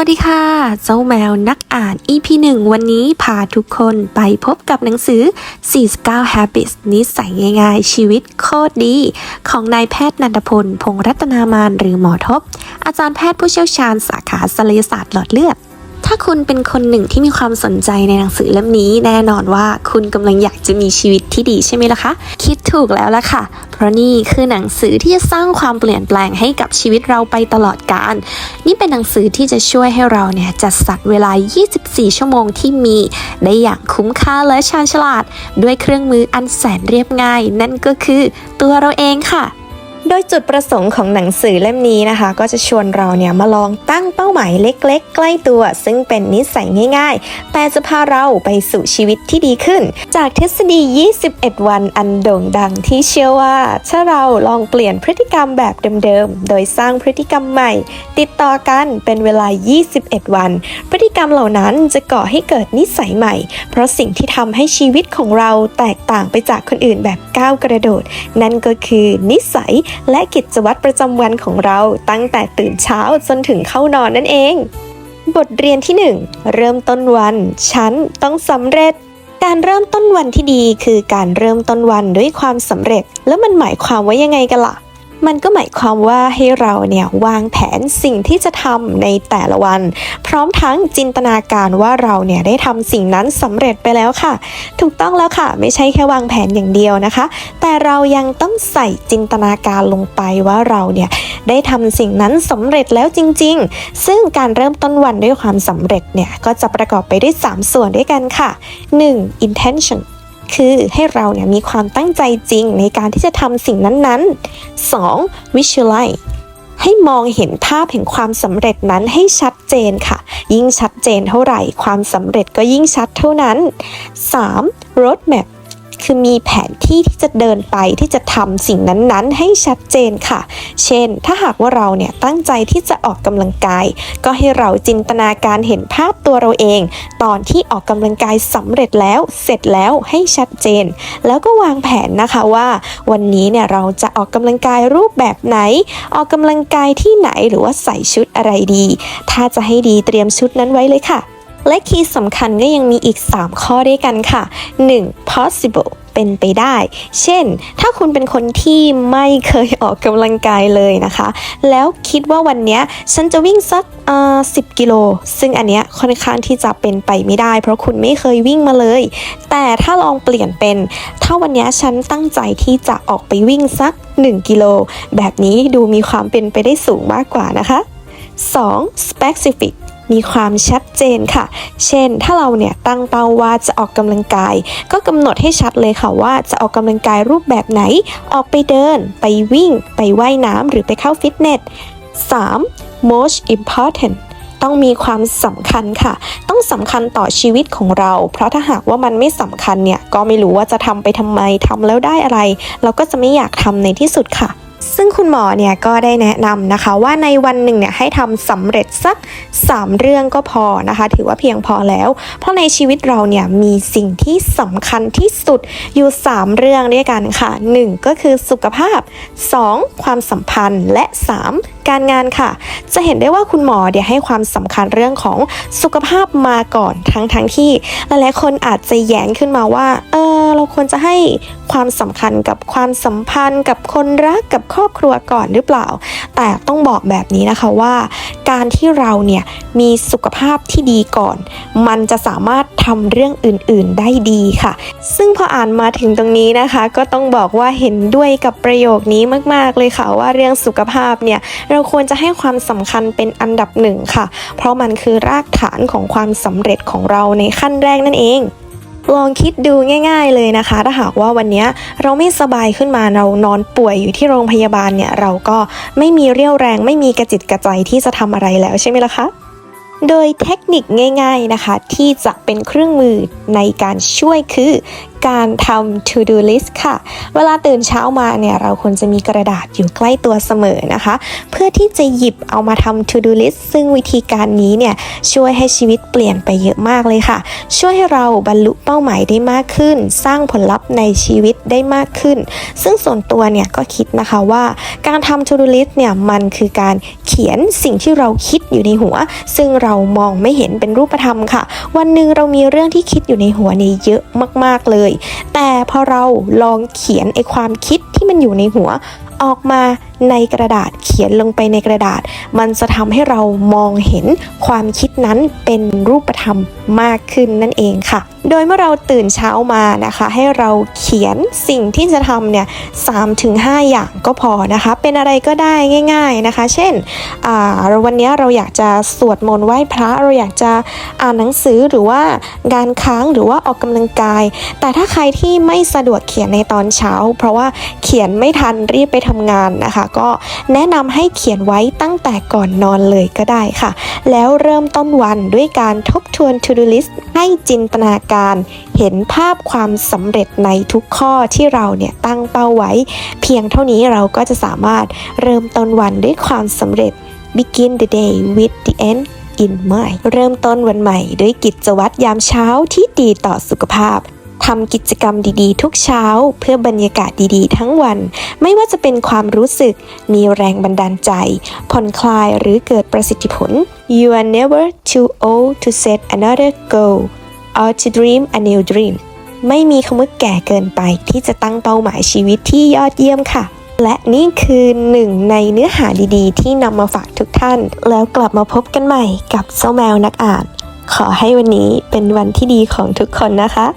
วัสดีค่ะ เจ้าแมวนักอ่าน EP 1 วันนี้พาทุกคนไปพบกับหนังสือ 49 Habits นิสัยง่ายๆ ชีวิตโคตรดี ของนายแพทย์นันทพล พงรัตนามานหรือหมอทบ อาจารย์แพทย์ผู้เชี่ยวชาญสาขาศัลยศาสตร์หลอดเลือด ถ้าคุณเป็นคนหนึ่งที่มีความสนใจในหนังสือเล่มนี้ แน่นอนว่าคุณกำลังอยากจะมีชีวิตที่ดีใช่ไหมล่ะคะ คิดถูกแล้วล่ะค่ะ เพราะนี่คือหนังสือที่จะสร้างความเปลี่ยนแปลงให้กับชีวิตเราไปตลอดกาลนี่เป็นหนังสือที่จะช่วยให้เราเนี่ยจัดสรรเวลา 24 ชั่วโมงที่มี ได้อย่างคุ้มค่าและชาญฉลาด ด้วยเครื่องมืออันแสนเรียบง่าย นั่นก็คือตัวเราเองค่ะ โดยจุดประสงค์ของหนังสือเล่มนี้นะคะ ก็จะชวนเราเนี่ยมาลองตั้งเป้าหมายเล็ก ๆ ใกล้ตัว ซึ่งเป็นนิสัยง่าย ๆ แต่จะพาเราไปสู่ชีวิตที่ดีขึ้น จากทฤษฎี 21 วันอันโด่งดังที่เชื่อว่า ถ้าเราลองเปลี่ยนพฤติกรรมแบบเดิมๆ โดยสร้างพฤติกรรมใหม่ ติดต่อกันเป็นเวลา 21 วัน พฤติกรรมเหล่านั้นจะก่อให้เกิดนิสัยใหม่ เพราะสิ่งที่ทำให้ชีวิตของเราแตกต่างไปจากคนอื่นแบบก้าวกระโดด นั่นก็คือนิสัยและกิจวัตรประจำวันของเราตั้งแต่ตื่นเช้าจนถึงเข้านอนนั่นเอง บทเรียนที่ 1 เริ่มต้นวัน ฉันต้องสำเร็จ การเริ่มต้นวันที่ดีคือการเริ่มต้นวันด้วยความสำเร็จ แล้วมันหมายความว่ายังไงกันล่ะ มันก็หมายความว่าให้เราเนี่ยวางแผนสิ่งที่จะทำในแต่ละวัน พร้อมทั้งจินตนาการว่าเราเนี่ยได้ทำสิ่งนั้นสำเร็จไปแล้วค่ะ ถูกต้องแล้วค่ะ ไม่ใช่แค่วางแผนอย่างเดียวนะคะ แต่เรายังต้องใส่จินตนาการลงไปว่าเราเนี่ยได้ทำสิ่งนั้นสำเร็จแล้วจริง ๆ ซึ่งการเริ่มต้นวันด้วยความสำเร็จเนี่ยก็จะประกอบไปด้วย 3 ส่วนด้วยกันค่ะ 1. intention คือให้เราเนี่ยมีความตั้งใจจริงในการที่จะทำสิ่งนั้นๆ 2. visualize ให้มองเห็นภาพแห่งความสำเร็จนั้นให้ชัดเจนค่ะ ยิ่งชัดเจนเท่าไหร่ ความสำเร็จก็ยิ่งชัดเท่านั้น 3. roadmap คือมีแผนที่ที่จะเดินไปที่จะทำสิ่งนั้นๆ ให้ชัดเจนค่ะ เช่น ถ้าหากว่าเราเนี่ยตั้งใจที่จะออกกำลังกาย ก็ให้เราจินตนาการเห็นภาพตัวเราเอง ตอนที่ออกกำลังกายสำเร็จแล้วเสร็จแล้วให้ชัดเจน แล้วก็วางแผนนะคะว่า วันนี้เนี่ยเราจะออกกำลังกายรูปแบบไหน ออกกำลังกายที่ไหนหรือว่าใส่ชุดอะไรดี ถ้าจะให้ดีเตรียมชุดนั้นไว้เลยค่ะ และคีย์สำคัญก็ยังมีอีก 3 ข้อด้วยกันค่ะ 1. possible เป็นไปได้ เช่น ถ้าคุณเป็นคนที่ไม่เคยออกกำลังกายเลยนะคะ แล้วคิดว่าวันนี้ฉันจะวิ่งสักเอ่อ10กิโล ซึ่งอันเนี้ยค่อนข้างที่จะเป็นไปไม่ได้ เพราะคุณไม่เคยวิ่งมาเลย แต่ถ้าลองเปลี่ยนเป็น ถ้าวันนี้ฉันตั้งใจที่จะออกไปวิ่งสัก 1 กิโล แบบนี้ดูมีความเป็นไปได้สูงมากกว่านะคะ 2. specific มีความชัดเจนค่ะ เช่น ถ้าเราเนี่ยตั้งเป้าว่าจะออกกำลังกาย ก็กำหนดให้ชัดเลยค่ะว่าจะออกกำลังกายรูปแบบไหน ออกไปเดิน ไปวิ่ง ไปไว่ายน้ำหรือไปเข้าฟิตเนส 3. most important ต้องมีความสำคัญค่ะ ต้องสำคัญต่อชีวิตของเรา เพราะถ้าหากว่ามันไม่สำคัญเนี่ย ก็ไม่รู้ว่าจะทำไปทำไมทำแล้วได้อะไร เราก็จะไม่อยากทำในที่สุดค่ะ ซึ่งคุณหมอเนี่ยก็ได้แนะนำนะคะ ว่าในวันหนึ่งเนี่ยให้ทำสำเร็จสัก 3 เรื่องก็พอนะคะ ถือว่าเพียงพอแล้ว เพราะในชีวิตเราเนี่ยมีสิ่งที่สำคัญที่สุดอยู่ 3 เรื่องด้วยกันค่ะ 1 ก็คือสุขภาพ 2. ความสัมพันธ์และ 3. การงานค่ะ จะเห็นได้ว่าคุณหมอเดี๋ยวให้ความสำคัญเรื่องของสุขภาพมาก่อนทั้งทั้งที่หลายๆคนอาจจะแย้งขึ้นมาว่าเออเราควรจะให้ความสำคัญกับความสัมพันธ์ กับคนรักกับครอบครัวก่อนหรือเปล่า แต่ต้องบอกแบบนี้นะคะว่า การที่เราเนี่ยมีสุขภาพที่ดีก่อน มันจะสามารถทำเรื่องอื่น ๆ ได้ดีค่ะ ซึ่งพออ่านมาถึงตรงนี้นะคะ ก็ต้องบอกว่าเห็นด้วยกับประโยคนี้มาก ๆ เลยค่ะว่าเรื่องสุขภาพเนี่ยเราควรจะให้ความสำคัญเป็นอันดับหนึ่งค่ะ เพราะมันคือรากฐานของความสำเร็จของเราในขั้นแรกนั่นเอง ลองคิดดูง่าย ๆเลยนะคะ ถ้าหากว่าวันนี้เราไม่สบายขึ้นมาเรานอนป่วยอยู่ที่โรงพยาบาลเนี่ยเราก็ไม่มีเรี่ยวแรงไม่มีกระจิตกระใจที่จะทำอะไรแล้วใช่ไหมล่ะคะโดยเทคนิคง่าย ๆนะคะ ที่จะเป็นเครื่องมือในการช่วยคือการทำ to do list ค่ะ เวลาตื่นเช้ามาเนี่ยเราควรจะมีกระดาษอยู่ใกล้ตัวเสมอนะคะ เพื่อที่จะหยิบเอามาทำ to do list ซึ่งวิธีการนี้เนี่ยช่วยให้ชีวิตเปลี่ยนไปเยอะมากเลยค่ะ ช่วยให้เราบรรลุเป้าหมายได้มากขึ้น สร้างผลลัพธ์ในชีวิตได้มากขึ้น ซึ่งส่วนตัวเนี่ยก็คิดนะคะว่าการทำ to do list เนี่ยมันคือการเขียนสิ่งที่เราคิดอยู่ในหัว ซึ่งเรามองไม่เห็นเป็นรูปธรรมค่ะ วันหนึ่งเรามีเรื่องที่คิดอยู่ในหัวเนี่ยเยอะมาก ๆเลยแต่พอเราลองเขียนไอความคิดที่มันอยู่ในหัวออกมาในกระดาษเขียนลงไปในกระดาษ มันจะทำให้เรามองเห็นความคิดนั้นเป็นรูปธรรมมากขึ้นนั่นเองค่ะ โดยเมื่อเราตื่นเช้ามานะคะ ให้เราเขียนสิ่งที่จะทำเนี่ย3ถึง5อย่างก็พอนะคะ เป็นอะไรก็ได้ง่าย ๆนะคะ เช่นอ่าวันนี้เราอยากจะสวดมนต์ไหว้พระเราอยากจะอ่านหนังสือหรือว่างานค้างหรือว่าออกกำลังกาย แต่ถ้าใครที่ไม่สะดวกเขียนในตอนเช้า เพราะว่าเขียนไม่ทันรีบไปทำงานนะคะก็แนะนำให้เขียนไว้ตั้งแต่ก่อนนอนเลยก็ได้ค่ะ แล้วเริ่มต้นวันด้วยการทบทวน to do list ให้จินตนาการเห็นภาพความสำเร็จในทุกข้อที่เราเนี่ยตั้งเป้าไว้ เพียงเท่านี้เราก็จะสามารถเริ่มต้นวันด้วยความสำเร็จ begin the day with the end in mind เริ่มต้นวันใหม่ด้วยกิจวัตรยามเช้าที่ดีต่อสุขภาพ ทำกิจกรรมดีๆ ทุกเช้า เพื่อบรรยากาศดีๆ ทั้งวัน ไม่ว่าจะเป็นความรู้สึก มีแรงบันดาลใจ ผ่อนคลายหรือเกิดประสิทธิผล You are never too old to set another goal or to dream a new dream ไม่มีคำว่าแก่เกินไปที่จะตั้งเป้าหมายชีวิตที่ยอดเยี่ยมค่ะ และนี่คือหนึ่งในเนื้อหาดีๆ ที่นำมาฝากทุกท่าน แล้วกลับมาพบกันใหม่กับเจ้าแมวนักอ่าน ขอให้วันนี้เป็นวันที่ดีของทุกคนนะคะ